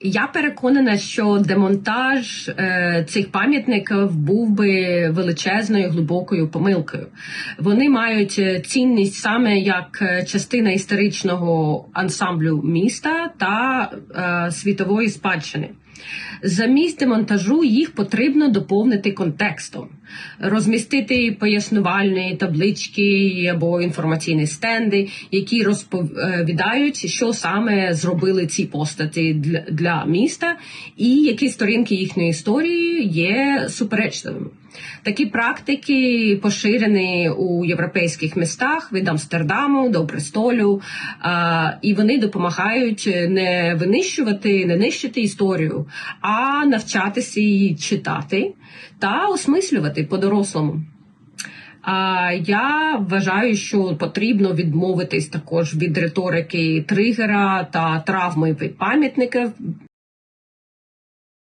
Я переконана, що демонтаж е, цих пам'ятників був би величезною глибокою помилкою. Вони мають е, цінність саме як е, частина історичного ансамблю міста та світової спадщини. Замість демонтажу їх потрібно доповнити контекстом, розмістити пояснувальні таблички або інформаційні стенди, які розповідають, що саме зробили ці постаті для, міста, і які сторінки їхньої історії є суперечливими. Такі практики поширені у європейських містах від Амстердаму до Брестолю, а, і вони допомагають не винищувати, не нищити історію, а навчатися її читати та осмислювати по-дорослому. А я вважаю, що потрібно відмовитись також від риторики тригера та травми від пам'ятників,